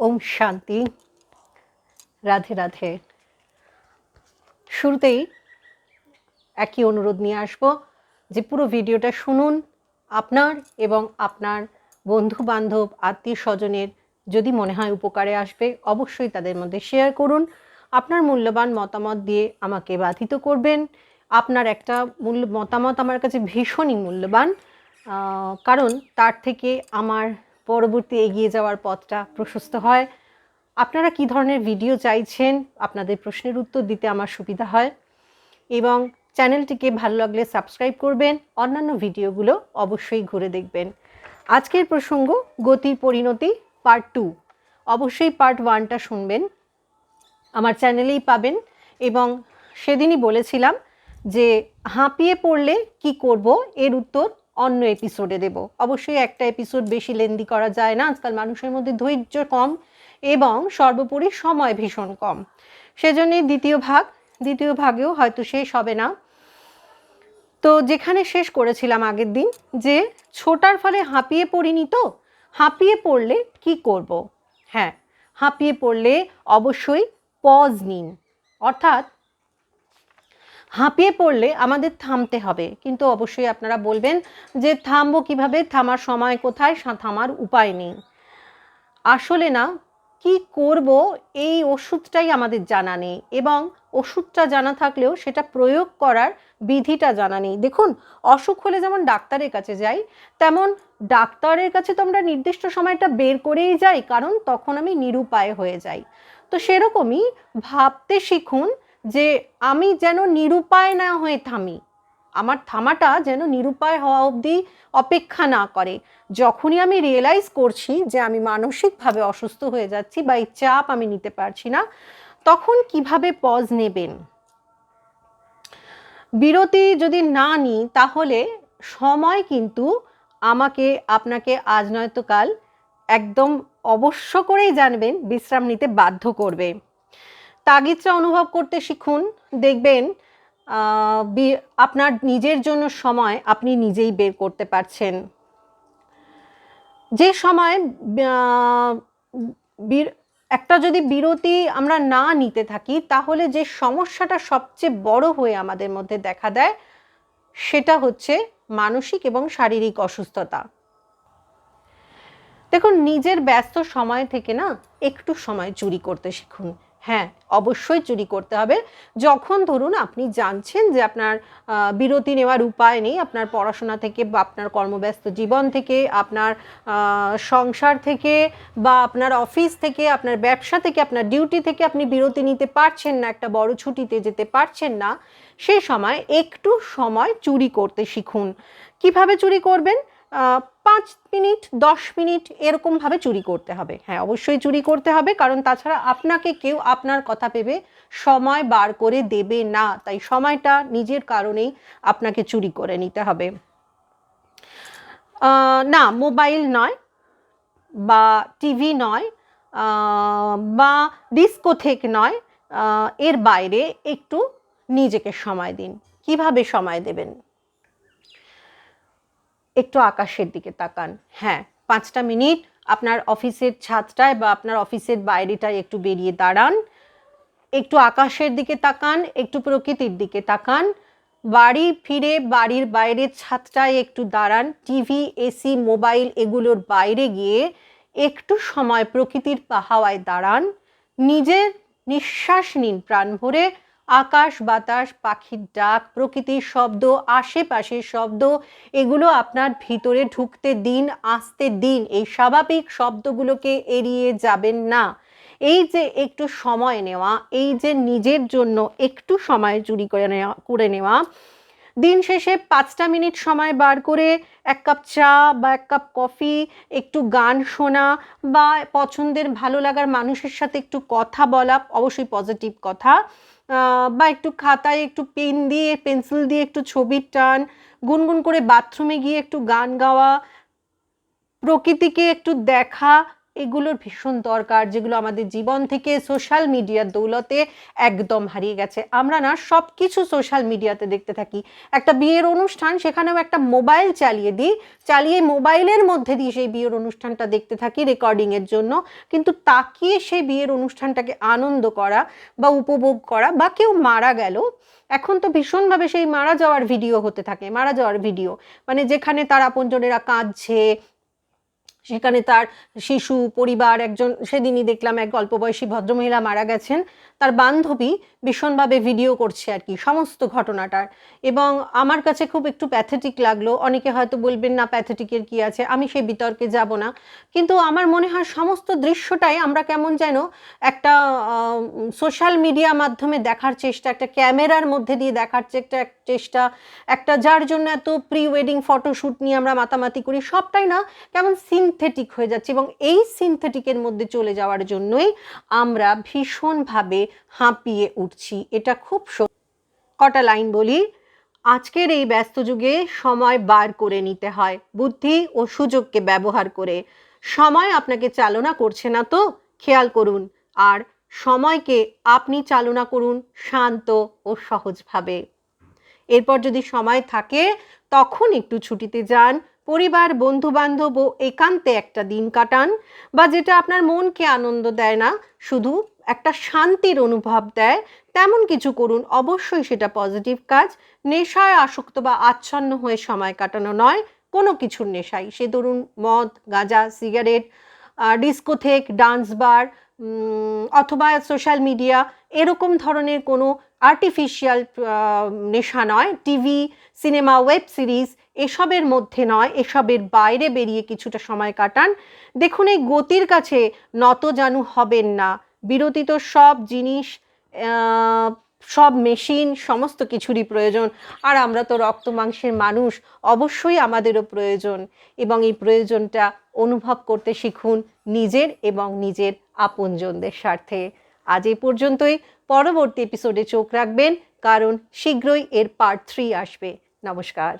ওম শান্তি। রাধে রাধে। শুরুতেই একই অনুরোধ নিয়ে আসব যে পুরো ভিডিওটা শুনুন, আপনার এবং আপনার বন্ধু বান্ধব আত্মীয় স্বজনের যদি মনে হয় উপকারে আসবে, অবশ্যই তাদের মধ্যে শেয়ার করুন। আপনার মূল্যবান মতামত দিয়ে আমাকে বাধিত করবেন। আপনার একটা মূল্য, মতামত আমার কাছে ভীষণই মূল্যবান কারণ তার থেকে আমার পরবর্তী এগিয়ে যাওয়ার পথটা প্রশস্ত হয়। আপনারা কি ধরনের ভিডিও চাইছেন? আপনাদের প্রশ্নের উত্তর দিতে আমার সুবিধা হয়। এবং চ্যানেলটিকে ভালো লাগলে সাবস্ক্রাইব করবেন, অন্যান্য ভিডিওগুলো অবশ্যই ঘুরে দেখবেন। আজকের প্রসঙ্গ, গতির পরিণতি পার্ট টু অবশ্যই পার্ট ওয়ানটা শুনবেন। আমার চ্যানেলেই পাবেন। এবং সেদিনই বলেছিলাম যে হাঁপিয়ে পড়লে কি করব? এর উত্তর অন্য এপিসোডে দেব। অবশ্যই একটা এপিসোড বেশি লেন্দি করা যায় না। আজকাল মানুষের মধ্যে ধৈর্য কম এবং সর্বোপরি সময় ভীষণ কম। সেজন্যই দ্বিতীয় ভাগ, দ্বিতীয় ভাগেও হয়তো শেষ হবে না। তো যেখানে শেষ করেছিলাম আগের দিন, যে ছোটার ফলে হাঁপিয়ে পড়িনি তো? হাঁপিয়ে পড়লে কি করব? হ্যাঁ হাঁপিয়ে পড়লে অবশ্যই পজ নিন। অর্থাৎ হাঁপিয়ে পড়লে আমাদের থামতে হবে। কিন্তু অবশ্যই আপনারা বলবেন যে থামবো কীভাবে? থামার সময় কোথায়? সা- থামার উপায় নেই। আসলে না, কি করব? এই ওষুধটাই আমাদের জানা নেই এবং ওষুধটা জানা থাকলেও সেটা প্রয়োগ করার বিধিটা জানা নেই। দেখুন, অসুখ হলে যেমন ডাক্তারের কাছে যাই, তেমন ডাক্তারের কাছে তো আমরা নির্দিষ্ট সময়টা বের করেই যাই, কারণ তখন আমি নিরুপায় হয়ে যাই। তো সেরকমই ভাবতে শিখুন যে আমি যেন নিরুপায় না হয়ে থামি। আমার থামাটা যেন নিরুপায় হওয়া অবধি অপেক্ষা না করে। যখনই আমি রিয়েলাইজ করছি যে আমি মানসিকভাবে অসুস্থ হয়ে যাচ্ছি বা এই চাপ আমি নিতে পারছি না, তখন কীভাবে পজ নেবেন? বিরতি যদি না নিই, তাহলে সময় কিন্তু আমাকে, আপনাকে আজ নয়তো কাল একদম অবশ্য করেই জানবেন, বিশ্রাম নিতে বাধ্য করবে। তাগিদটা অনুভব করতে শিখুন, দেখবেন আপনার নিজের জন্য সময় আপনি নিজেই বের করতে পারছেন। যে সময় একটা যদি বিরতি আমরা না নিতে থাকি, তাহলে যে সমস্যাটা সবচেয়ে বড় হয়ে আমাদের মধ্যে দেখা দেয়, সেটা হচ্ছে মানসিক এবং শারীরিক অসুস্থতা। দেখুন, নিজের ব্যস্ত সময় থেকে না, একটু সময় চুরি করতে শিখুন। হ্যাঁ অবশ্যই চুরি করতে হবে। যখন ধরুন আপনি জানছেন যে আপনার বিরতি নেওয়ার উপায় নেই, আপনার পড়াশোনা থেকে বা আপনার কর্মব্যস্ত জীবন থেকে, আপনার সংসার থেকে বা আপনার অফিস থেকে, আপনার ব্যবসা থেকে, আপনার ডিউটি থেকে আপনি বিরতি নিতে পারছেন না, একটা বড় ছুটিতে যেতে পারছেন না সেই সময় একটু সময় চুরি করতে শিখুন। কীভাবে চুরি করবেন? পাঁচ মিনিট, দশ মিনিট এরকমভাবে চুরি করতে হবে। হ্যাঁ অবশ্যই চুরি করতে হবে, কারণ তাছাড়া আপনাকে কেউ আপনার কথা ভেবে সময় বার করে দেবে না। তাই সময়টা নিজের কারণেই আপনাকে চুরি করে নিতে হবে। না, মোবাইল নয় বা টিভি নয় বা ডিস্কোথেক নয় এর বাইরে একটু নিজেকে সময় দিন। কীভাবে সময় দেবেন? একটু আকাশের দিকে তাকান। হ্যাঁ পাঁচটা মিনিট আপনার অফিসের ছাদটায় বা আপনার অফিসের বাইরেটায় একটু বেরিয়ে দাঁড়ান। একটু আকাশের দিকে তাকান, একটু প্রকৃতির দিকে তাকান। বাড়ি ফিরে বাড়ির বাইরের ছাদটায় একটু দাঁড়ান। টিভি, এসি, মোবাইল এগুলোর বাইরে গিয়ে একটু সময় প্রকৃতির হাওয়ায় দাঁড়ান। নিজের নিঃশ্বাস নিন প্রাণ ভরে। আকাশ, বাতাস, পাখির ডাক, প্রকৃতির শব্দ, আশেপাশের শব্দ, এগুলো আপনার ভিতরে ঢুকতে দিন, আসতে দিন। এই স্বাভাবিক শব্দগুলোকে এড়িয়ে যাবেন না। এই যে একটু সময় নেওয়া, এই যে নিজের জন্য একটু সময় চুরি করে নেওয়া করে নেওয়া, দিন শেষে পাঁচটা মিনিট সময় বার করে এক কাপ চা বা এক কাপ কফি, একটু গান শোনা বা পছন্দের ভালো লাগার মানুষের সাথে একটু কথা বলা, অবশ্যই পজিটিভ কথা। বা একটু খাতায় একটু পেন দিয়ে, পেন্সিল দিয়ে একটু ছবির টান, গুনগুন করে বাথরুমে গিয়ে একটু গান গাওয়া, প্রকৃতিকে একটু দেখা এগুলোর ভীষণ দরকার, যেগুলো আমাদের জীবন থেকে সোশ্যাল মিডিয়ার দৌলতে একদম হারিয়ে গেছে। আমরা না সব কিছু সোশ্যাল মিডিয়াতে দেখতে থাকি। একটা বিয়ের অনুষ্ঠান, সেখানেও একটা মোবাইল চালিয়ে দিই, চালিয়ে মোবাইলের মধ্যে দিয়ে সেই বিয়ের অনুষ্ঠানটা দেখতে থাকি রেকর্ডিংয়ের জন্য। কিন্তু তাকিয়ে সেই বিয়ের অনুষ্ঠানটাকে আনন্দ করা বা উপভোগ করা বা কেউ মারা গেল, এখন তো ভীষণভাবে সেই মারা যাওয়ার ভিডিও হতে থাকে, মারা যাওয়ার ভিডিও মানে যেখানে তার আপনজনেরা কাঁদছে সেখানে তার শিশু, পরিবার, একজন, সেদিনই দেখলাম এক অল্প বয়সী ভদ্রমহিলা মারা গেছেন। তার বান্ধবী ভীষণভাবে ভিডিও করছে আর কি, সমস্ত ঘটনাটার। এবং আমার কাছে খুব একটু প্যাথেটিক লাগল। অনেকে হয়তো বলবেন, না প্যাথেটিকের কি আছে? আমি সেই বিতর্কে যাব না। কিন্তু আমার মনে হয় সমস্ত দৃশ্যটাই আমরা কেমন যেন একটা সোশ্যাল মিডিয়া মাধ্যমে দেখার চেষ্টা, একটা ক্যামেরার মধ্যে দিয়ে দেখার চেষ্টা চেষ্টা। একটা যার জন্য এত প্রি ওয়েডিং ফটোশ্যুট নিয়ে আমরা মাতামাতি করি, সবটাই না কেমন সিনথেটিক হয়ে যাচ্ছে এবং এই সিনথেটিকের মধ্যে চলে যাওয়ার জন্যই আমরা ভীষণভাবে হাঁপিয়ে উঠছি। এটা খুব কটা লাইন বলি? আজকের এই ব্যস্ত যুগে সময় বার করে নিতে হয়, বুদ্ধি ও সুযোগকে ব্যবহার করে। সময় আপনাকে চালনা করছে না তো, খেয়াল করুন। আর সময়কে আপনি চালনা করুন শান্ত ও সহজভাবে। এরপর যদি সময় থাকে, তখন একটু ছুটিতে যান। পরিবার বন্ধু বান্ধব ও একান্তে একটা দিন কাটান বা যেটা আপনার মনকে আনন্দ দেয় না, শুধু একটা শান্তির অনুভব দেয়। তেমন কিছু করুন, অবশ্যই সেটা পজিটিভ কাজ। নেশায় আসক্ত বা আচ্ছন্ন হয়ে সময় কাটানো নয়, কোনো কিছুর নেশাই। সে ধরুন মদ, গাঁজা, সিগারেট ডিস্কোথেক, ডান্স বার অথবা সোশ্যাল মিডিয়া এরকম ধরনের কোনো আর্টিফিশিয়াল নেশা নয়, টিভি, সিনেমা, ওয়েব সিরিজ, এসবের মধ্যে নয়, এসবের বাইরে বেরিয়ে কিছুটা সময় কাটান। দেখুন, এই গতির কাছে নত জানু হবেন না। বিরতি তো সব জিনিস সব মেশিন, সমস্ত কিছুরই প্রয়োজন। আর আমরা তো রক্ত মাংসের মানুষ, অবশ্যই আমাদেরও প্রয়োজন। এবং এই প্রয়োজনটা অনুভব করতে শিখুন নিজের এবং নিজের আপনজনদের স্বার্থে। আজ এই পর্যন্তই। পরবর্তী এপিসোডে চোখ রাখবেন কারণ শীঘ্রই এর পার্ট থ্রি আসবে। নমস্কার।